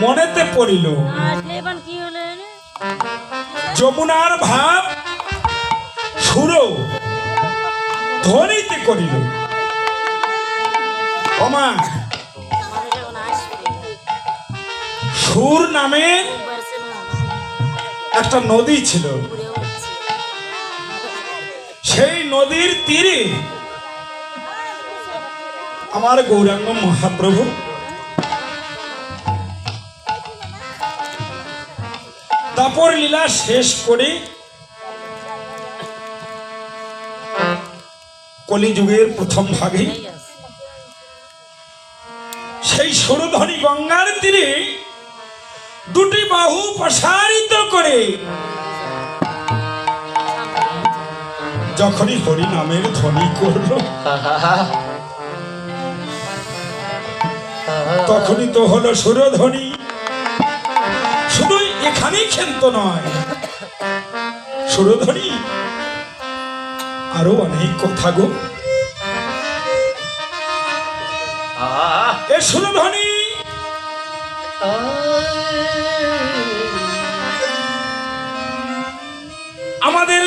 মনেতে পড়িল। রে? যমুনার ভাব সুর ধরিতে করিল। সুর নামে একটা নদী ছিল। সেই নদীর তীরে আমার গৌরাঙ্গ মহাপ্রভু দাপর লীলা শেষ করে কলিযুগের প্রথম ভাগে। সেই সুরধনী গঙ্গার তীরে দুটি বাহু প্রসারিত করে যখনই হরি নামের ধ্বনি করল, তখনই তো হলো সুরধ্বনি। এখানেই ক্ষেন্ত নয়। সুরধ্বনি আরও অনেক কথা গো। এ আমাদের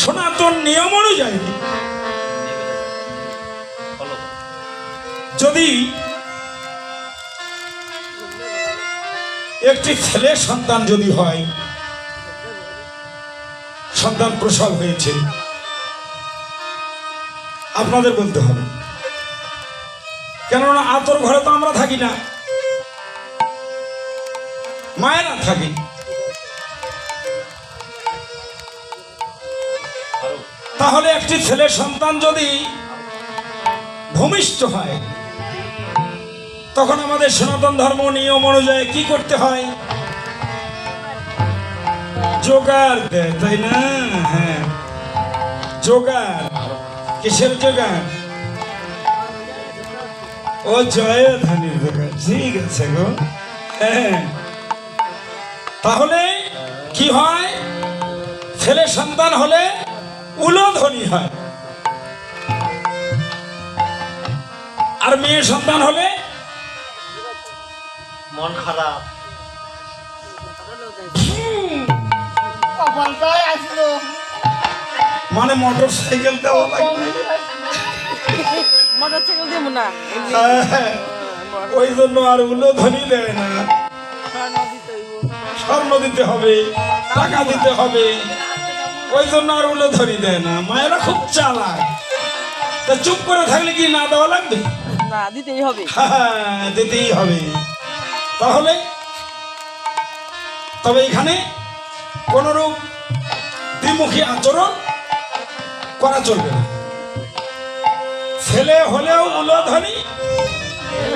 সনাতন নিয়ম অনুযায়ী যদি একটি ছেলে সন্তান যদি হয়, সন্তান প্রসব হয়েছে। আপনাদের বলতে হবে। কেননা আতর ঘরে তো আমরা থাকি না। মায়েরা থাকি তাহলে একটি ছেলে সন্তান যদি ভূমিষ্ঠ হয় তখন আমাদের সনাতন ধর্ম নিয়ম অনুযায়ী কি করতে হয়? জোগাড় দেয়, তাই না? হ্যাঁ। জোগাড়। কিসের জোগাড়? ও জয় ধানের জোগাড়, ঠিক আছে গো। হ্যাঁ। তাহলে কি হয়? ছেলে সন্তান হলে উলোধ্বনি হয়। আর মেয়ে সন্তান হলে মন খারাপ। মানে মোটর সাইকেল দেওয়া লাগবে মোটর সাইকেল দেবো না হ্যাঁ, ওই জন্য আর উলোধ্বনি দেয় না। স্বর্ণ দিতে হবে টাকা দিতে হবে। ওই জন্য আর উলোধ্বনি দেয় না। মায়েরা খুব চালাক। তা চুপ করে থাকলে কি না দেওয়া লাগবে? না দিতেই হবে। হ্যাঁ, দিতেই হবে। তাহলে, তবে এখানে কোনরূপ দ্বিমুখী আচরণ করা চলবে না। ছেলে হলেও উলোধ্বনি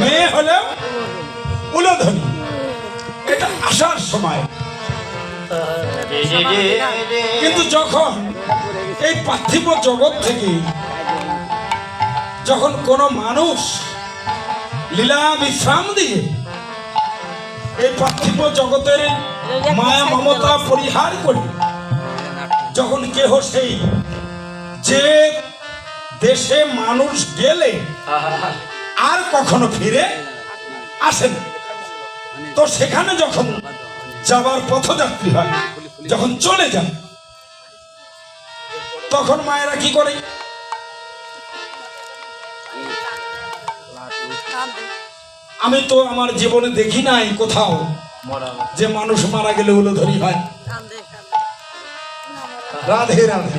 মেয়ে হলেও উলোধ্বনি এটা আসার সময়। কিন্তু যখন এই পার্থিব জগৎ থেকে যখন কোনো মানুষ লীলা বিশ্রাম দিয়ে এই পার্থিব জগতের মায়া, মমতা পরিহার করে। যখন কেহ সেই যে দেশে মানুষ গেলে আর কখনো ফিরে আসে না। তো সেখানে যখন যাবার পথযাত্রী হয়, যখন চলে যান তখন মায়েরা কি করে? আমি তো আমার জীবনে দেখি নাই কোথাও যে মানুষ মারা গেলে হলো ধরি হয় রাধে রাধে।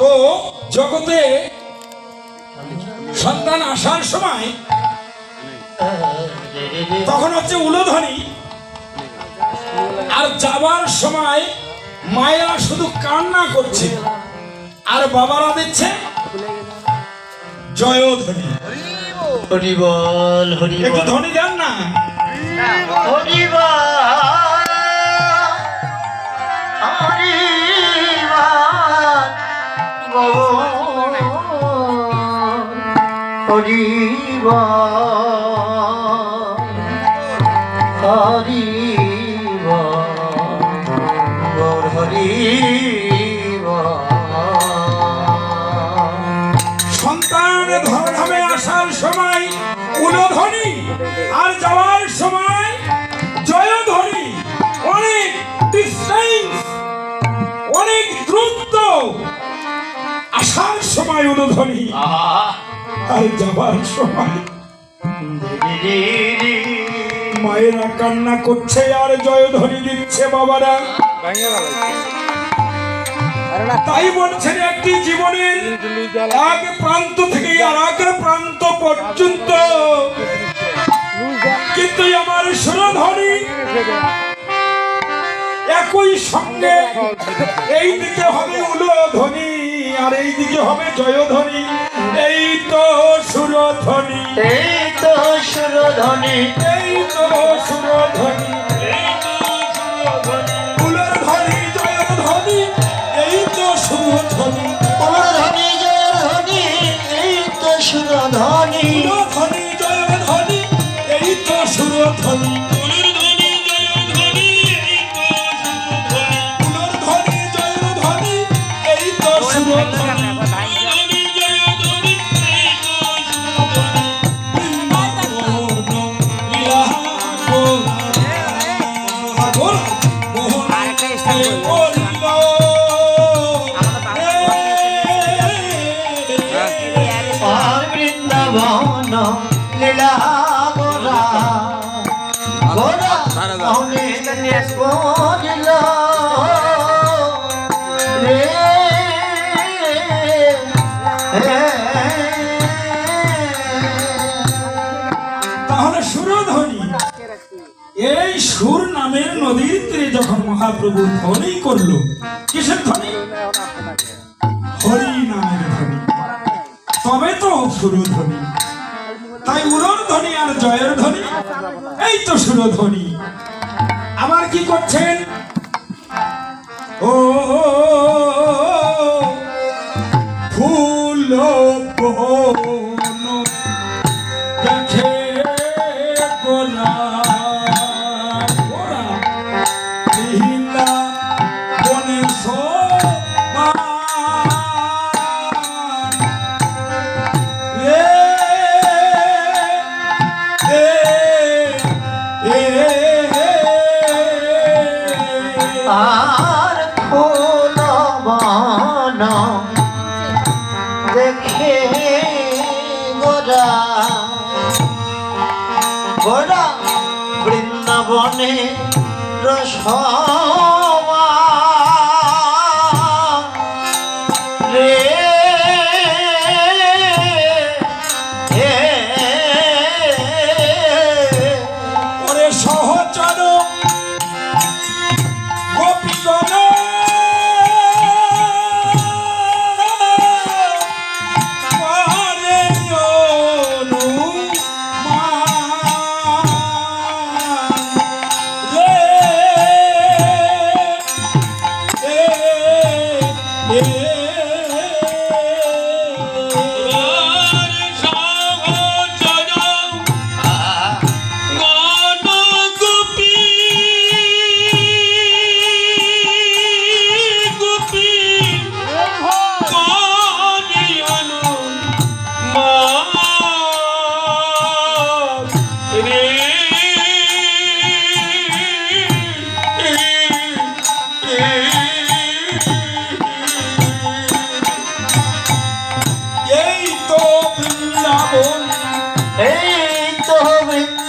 তো জগতে সন্তান আসার সময় তখন হচ্ছে উলোধ্বনি। আর যাবার সময় মায়েরা শুধু কান্না করছে। আর বাবারা দিচ্ছে জয়ধ্বনি। হরিবল একটু হরিবল ধ্বনি দেন না? গৌর হরিবল। সন্তান ধর্মে আসার সময় উলধ্বনি আর যাওয়ার সময় জয়ধ্বনি। অনেক ডিস্টেন্স অনেক দ্রুত আসার সময় উলধ্বনি আর যাবার সময়। মায়েরা কান্না করছে, আর জয়ধ্বনি দিচ্ছে বাবারা। তাই বলছেন একটি জীবনের এক প্রান্ত থেকে আর এক প্রান্ত পর্যন্ত। কিন্তু আমার সুরধ্বনি একই সঙ্গে এই দিকে হবে উলধ্বনি আর এই দিকে হবে জয়ধ্বনি এই তো সুরধ্বনি এই তো সুরধ্বনি এই তো সুরধ্বনি এই তো সুরধ্বনি সুরধ্বনি জয় জয়ধ্বনি এই তো সুরধ্বনি এই সুর নামের নদীর তীরে যখন মহাপ্রভু ধ্বনি করল, কিসের ধ্বনি? হরি নামের ধ্বনি। তবে তো সুরধ্বনি তাই উরর ধ্বনি আর জয়ের ধ্বনি, এই তো সুর সুরধ্বনি আবার কি করছেন? ও, ফুল বৃন্দাবনে রসমা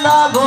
বৃন্দাবন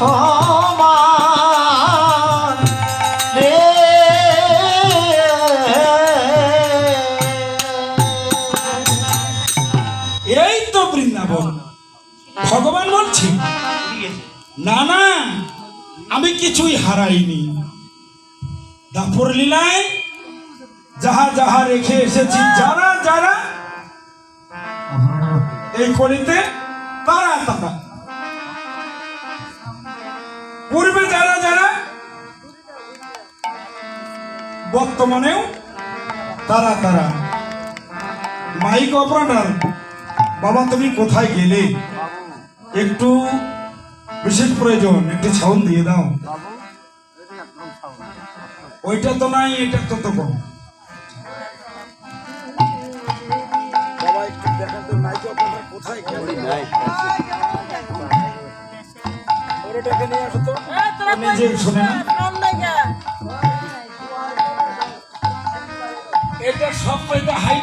রসমান রে এই তো বৃন্দাবন। ভগবান বলছি, না না, আমি কিছুই হারাইনি। দাপর লীলায় যাহা যাহা রেখে এসেছি, যারা যারা, এই করিতে তারা তারা। পূর্বে যারা যারা বর্তমানেও তারা তারা। মাইক অপারেটর, বাবা তুমি কোথায় গেলে? একটু বিশেষ প্রয়োজন, একটু ছাউন দিয়ে দাও। ওইটা তো নাই, এটা তো তো কম। নিজে শোনে না। এটা সব হাই